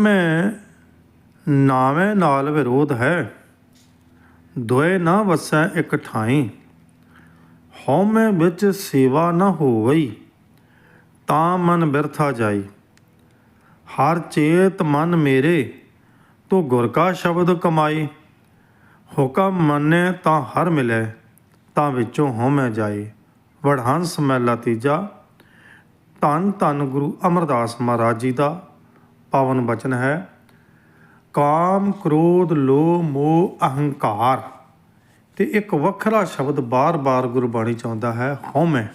ਮੈਂ ਨਾਵੇਂ ਨਾਲ ਵਿਰੋਧ ਹੈ। ਦੁਏ ਨਾ ਵਸੈ ਇਕ ਠਾਈ। ਹਉਮੈ ਵਿੱਚ ਸੇਵਾ ਨਾ ਹੋਵਈ, ਤਾਂ ਮਨ ਬਿਰਥਾ ਜਾਈ। ਹਰ ਚੇਤ ਮਨ ਮੇਰੇ, ਤੋ ਗੁਰ ਕਾ ਸ਼ਬਦ ਕਮਾਈ। ਹੁਕਮ ਮੰਨੇ ਤਾਂ ਹਰ ਮਿਲੇ, ਤਾਂ ਵਿੱਚੋਂ ਹਉਮੈ ਜਾਏ ਵਡਹੰਸ ਮਹਿਲਾ ਤੀਜਾ, ਧੰਨ ਧੰਨ ਗੁਰੂ ਅਮਰਦਾਸ ਮਹਾਰਾਜ ਜੀ ਦਾ ਪਾਵਨ ਬਚਨ ਹੈ। ਕਾਮ, ਕ੍ਰੋਧ, ਲੋਭ, ਮੋਹ, ਅਹੰਕਾਰ। ਤੇ ਇੱਕ ਵੱਖਰਾ ਸ਼ਬਦ ਬਾਰ-ਬਾਰ ਗੁਰਬਾਣੀ ਚ ਆਉਂਦਾ ਹੈ, ਹਉਮੈ।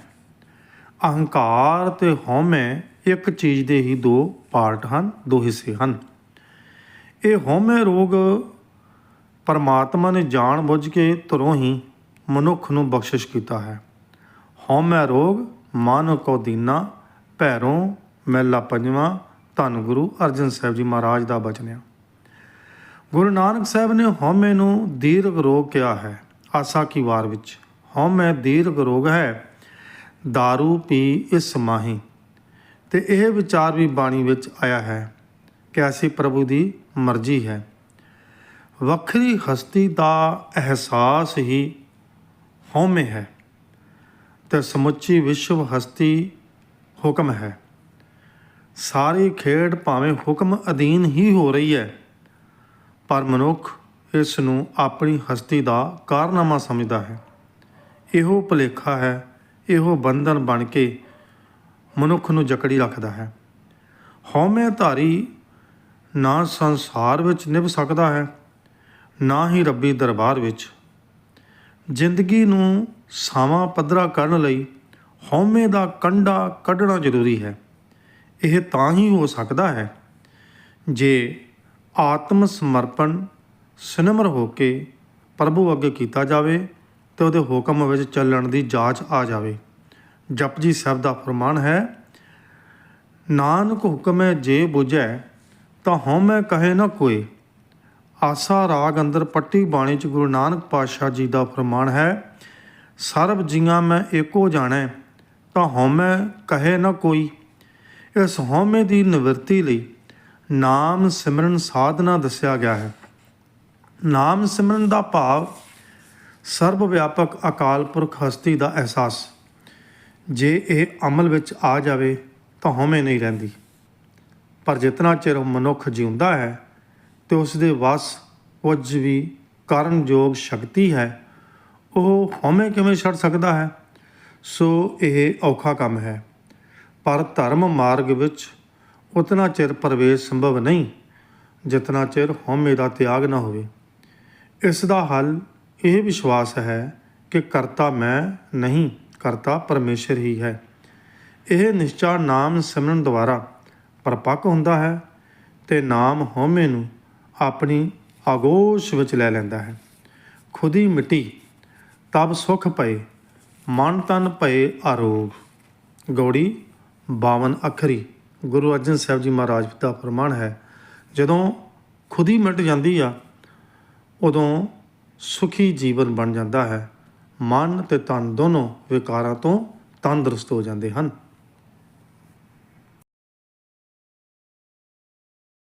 ਅਹੰਕਾਰ ਤੇ ਹਉਮੈ ਇੱਕ ਚੀਜ਼ ਦੇ ਹੀ ਦੋ ਪਾਰਟ ਹਨ, ਦੋ ਹਿੱਸੇ ਹਨ। ਇਹ ਹਉਮੈ ਰੋਗ ਪਰਮਾਤਮਾ ਨੇ ਜਾਣ ਬੁੱਝ ਕੇ ਤੁਰੋਂ ਹੀ ਮਨੁੱਖ ਨੂੰ ਬਖਸ਼ਿਸ਼ ਕੀਤਾ ਹੈ। ਹਉਮੈ ਰੋਗ ਮਨ ਕੋ ਦੀਨਾ, ਭੈਰੋਂ, ਮਹਿਲਾ ਪੰਜਵਾਂ ਧੰਨ ਗੁਰੂ ਅਰਜਨ ਸਾਹਿਬ ਜੀ ਮਹਾਰਾਜ ਦਾ ਬਚਨ ਹੈ ਗੁਰੂ ਨਾਨਕ ਸਾਹਿਬ ਨੇ ਹਉਮੈ ਨੂੰ ਦੀਰਘ ਰੋਗ ਕਿਹਾ ਹੈ। ਆਸਾ ਕੀ ਵਾਰ ਵਿੱਚ, ਹਉਮੈ ਦੀਰਘ ਰੋਗ ਹੈ दारू ਪੀ ਇਸ ਮਾਹੀ। ਤੇ ਇਹ ਵਿਚਾਰ ਵੀ ਬਾਣੀ ਵਿੱਚ ਆਇਆ ਹੈ ਕਿ ਅਸੀਂ ਪ੍ਰਭੂ ਦੀ ਮਰਜ਼ੀ ਹੈ। ਵੱਖਰੀ ਹਸਤੀ ਦਾ ਅਹਿਸਾਸ ਹੀ ਹਉਮੈ ਹੈ ਤੇ ਸਮੁੱਚੀ ਵਿਸ਼ਵ ਹਸਤੀ ਹੁਕਮ ਹੈ। ਸਾਰੀ ਖੇਡ ਭਾਵੇਂ ਹੁਕਮ ਅਧੀਨ ਹੀ ਹੋ ਰਹੀ ਹੈ, ਪਰ ਮਨੁੱਖ ਇਸ ਨੂੰ ਆਪਣੀ ਹਸਤੀ ਦਾ ਕਾਰਨਾਮਾ ਸਮਝਦਾ ਹੈ। ਇਹੋ ਭੁਲੇਖਾ ਹੈ, ਇਹੋ ਬੰਧਨ ਬਣ ਕੇ ਮਨੁੱਖ ਨੂੰ ਜਕੜੀ ਰੱਖਦਾ ਹੈ। ਹਉਮੈ ਧਾਰੀ ਨਾ ਸੰਸਾਰ ਵਿੱਚ ਨਿਭ ਸਕਦਾ ਹੈ, ਨਾ ਹੀ ਰੱਬੀ ਦਰਬਾਰ ਵਿੱਚ। ਜ਼ਿੰਦਗੀ ਨੂੰ ਸਾਵਾਂ ਪੱਧਰਾ ਕਰਨ ਲਈ ਹਉਮੈ ਦਾ ਕੰਡਾ ਕੱਢਣਾ ਜ਼ਰੂਰੀ ਹੈ। ਇਹ ਤਾਂ ਹੀ ਹੋ ਸਕਦਾ ਹੈ ਜੇ ਆਤਮ ਸਮਰਪਣ ਸਿਨਮਰ ਹੋ ਕੇ ਪ੍ਰਭੂ ਅੱਗੇ ਕੀਤਾ ਜਾਵੇ ਤੇ ਉਹਦੇ ਹੁਕਮ ਵਿੱਚ ਚੱਲਣ ਦੀ ਜਾਂਚ ਆ ਜਾਵੇ। ਜਪਜੀ ਸਾਹਿਬ ਦਾ ਫਰਮਾਨ ਹੈ, ਨਾਨਕ ਹੁਕਮੈ ਜੇ 부ਝੈ ਤਾਂ ਹਉਮੈ ਕਹੇ ਨਾ ਕੋਈ ਆਸਾ ਰਾਗ ਅੰਦਰ ਪੱਟੀ ਬਾਣੀ ਚ ਗੁਰੂ ਨਾਨਕ ਪਾਤਸ਼ਾਹ ਜੀ ਦਾ ਫਰਮਾਨ ਹੈ, ਸਰਬ ਜੀਆਂ ਮੈਂ ਏਕੋ ਜਾਣੈ, ਤਾਂ ਹਉਮੈ ਕਹੇ ਨਾ ਕੋਈ। ਇਸ ਹਉਮੈ ਦੀ ਨਿਵਰਤੀ ਲਈ ਨਾਮ ਸਿਮਰਨ ਸਾਧਨਾ ਦੱਸਿਆ ਗਿਆ ਹੈ। ਨਾਮ ਸਿਮਰਨ ਦਾ ਭਾਵ ਸਰਬ ਵਿਆਪਕ ਅਕਾਲ ਪੁਰਖ ਹਸਤੀ ਦਾ ਅਹਿਸਾਸ। ਜੇ ਇਹ ਅਮਲ ਵਿੱਚ ਆ ਜਾਵੇ ਤਾਂ ਹਉਮੈ ਨਹੀਂ ਰਹਿੰਦੀ। ਪਰ ਜਿਤਨਾ ਚਿਰ ਮਨੁੱਖ ਜਿਉਂਦਾ ਹੈ ਤੇ ਉਸ ਦੇ ਵਸ ਕੁਝ ਵੀ ਕਰਨਯੋਗ ਸ਼ਕਤੀ ਹੈ, ਉਹ ਹਉਮੈ ਕਿਵੇਂ ਛੱਡ ਸਕਦਾ ਹੈ? ਸੋ ਇਹ ਔਖਾ ਕੰਮ ਹੈ। ਪਰ ਧਰਮ ਮਾਰਗ ਵਿੱਚ ਉਤਨਾ ਚਿਰ ਪ੍ਰਵੇਸ਼ ਸੰਭਵ ਨਹੀਂ, ਜਿਤਨਾ ਚਿਰ ਹਉਮੈ ਦਾ ਤਿਆਗ ਨਾ ਹੋਵੇ। ਇਸ ਦਾ ਹੱਲ ਇਹ ਵਿਸ਼ਵਾਸ ਹੈ ਕਿ ਕਰਤਾ ਮੈਂ ਨਹੀਂ, ਕਰਤਾ ਪਰਮੇਸ਼ਰ ਹੀ ਹੈ। ਇਹ ਨਿਸ਼ਚਾ ਨਾਮ ਸਿਮਰਨ ਦੁਆਰਾ ਪਰਪੱਕ ਹੁੰਦਾ ਹੈ ਤੇ ਨਾਮ ਹਉਮੈ ਨੂੰ ਆਪਣੀ ਆਗੋਸ਼ ਵਿੱਚ ਲੈ ਲੈਂਦਾ ਹੈ। ਖੁਦੀ ਮਿੱਟੀ, ਤਬ ਸੁਖ ਪਏ ਮਨ ਤਨ ਪਏ ਆਰੋਗ। ਗੌੜੀ 52 ਅੱਖਰੀ ਗੁਰੂ ਅਰਜਨ ਸਾਹਿਬ ਜੀ ਮਹਾਰਾਜ ਦਾ ਫਰਮਾਨ ਹੈ, ਜਦੋਂ ਖੁਦੀ ਮਿਟ ਜਾਂਦੀ ਆ, ਉਦੋਂ ਸੁਖੀ ਜੀਵਨ ਬਣ ਜਾਂਦਾ ਹੈ। ਮਨ ਤੇ ਤਨ ਦੋਨੋਂ ਵਿਕਾਰਾਂ ਤੋਂ ਤੰਦਰੁਸਤ ਹੋ ਜਾਂਦੇ ਹਨ।